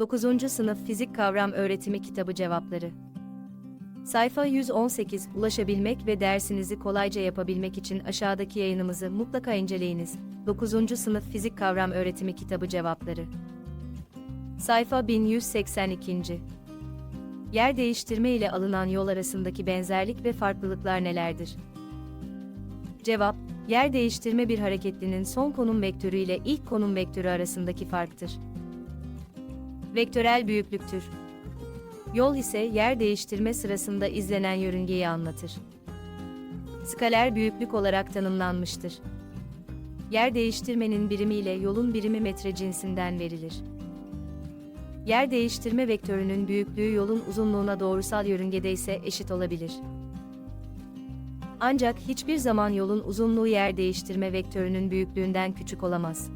9. Sınıf Fizik Kavram Öğretimi Kitabı Cevapları Sayfa 118 Ulaşabilmek ve dersinizi kolayca yapabilmek için aşağıdaki yayınımızı mutlaka inceleyiniz. 9. Sınıf Fizik Kavram Öğretimi Kitabı Cevapları Sayfa 1182 Yer değiştirme ile alınan yol arasındaki benzerlik ve farklılıklar nelerdir? Cevap, yer değiştirme bir hareketlinin son konum vektörü ile ilk konum vektörü arasındaki farktır. Vektörel büyüklüktür. Yol ise yer değiştirme sırasında izlenen yörüngeyi anlatır. Skaler büyüklük olarak tanımlanmıştır. Yer değiştirmenin birimi ile yolun birimi metre cinsinden verilir. Yer değiştirme vektörünün büyüklüğü yolun uzunluğuna doğrusal yörüngede ise eşit olabilir. Ancak hiçbir zaman yolun uzunluğu yer değiştirme vektörünün büyüklüğünden küçük olamaz.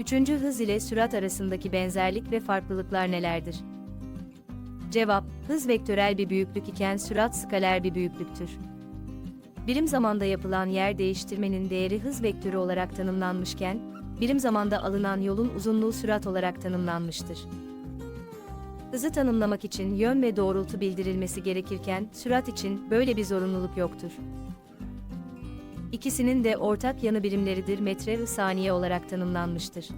Üçüncü hız ile sürat arasındaki benzerlik ve farklılıklar nelerdir? Cevap, hız vektörel bir büyüklük iken sürat skaler bir büyüklüktür. Birim zamanda yapılan yer değiştirmenin değeri hız vektörü olarak tanımlanmışken, birim zamanda alınan yolun uzunluğu sürat olarak tanımlanmıştır. Hızı tanımlamak için yön ve doğrultu bildirilmesi gerekirken, sürat için böyle bir zorunluluk yoktur. İkisinin de ortak yanı birimleridir metre ve saniye olarak tanımlanmıştır.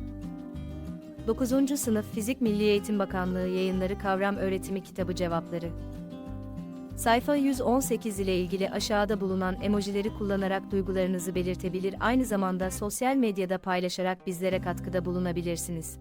9. Sınıf Fizik Milli Eğitim Bakanlığı Yayınları Kavram Öğretimi Kitabı Cevapları Sayfa 118 ile ilgili aşağıda bulunan emojileri kullanarak duygularınızı belirtebilir aynı zamanda sosyal medyada paylaşarak bizlere katkıda bulunabilirsiniz.